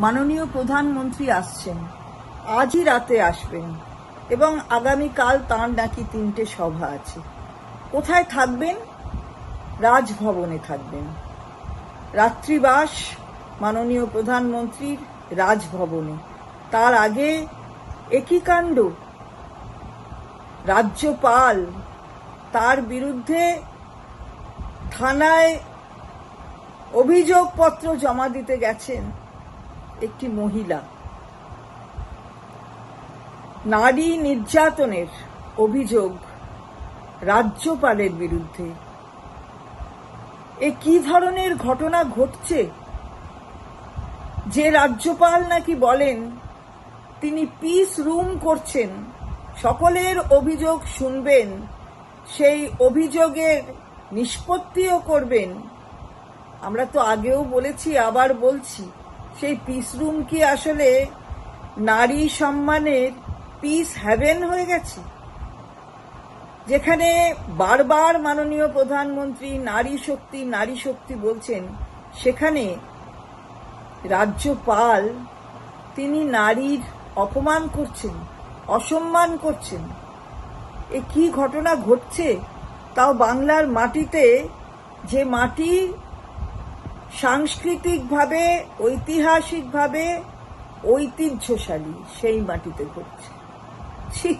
মাননীয় প্রধানমন্ত্রী আসছেন। আজই রাতে আসবেন এবং আগামীকাল তাঁর নাকি তিনটে সভা আছে। কোথায় থাকবেন? রাজভবনে থাকবেন। রাত্রিবাস মাননীয় প্রধানমন্ত্রীর রাজভবনে। তার আগে একই কাণ্ড। রাজ্যপাল তার বিরুদ্ধে থানায় অভিযোগপত্র জমা দিতে গেছেন। একটি মহিলা। নারী নির্যাতনের অভিযোগ রাজ্যপালের বিরুদ্ধে। এ কি ধরনের ঘটনা ঘটছে? যে রাজ্যপাল নাকি বলেন, তিনি পিস রুম করছেন, সকলের অভিযোগ শুনবেন, সেই অভিযোগের নিষ্পত্তিও করবেন। আমরা তো আগেও বলেছি, আবার বলছি। সেই পিস রুম কি আসলে নারী সম্মানের পিস হ্যাভেন হয়ে গেছে? যেখানে বারবার মাননীয় প্রধানমন্ত্রী নারী শক্তি নারী শক্তি বলছেন, সেখানে রাজ্যপাল তিনি নারীর অপমান করছেন, অসম্মান করছেন। এ কি ঘটনা ঘটছে? তাও বাংলার মাটিতে যে মাটি সাংস্কৃতিকভাবে ঐতিহাসিকভাবে ঐতিহ্যশালী সেই মাটিতে ঘটছে। ছি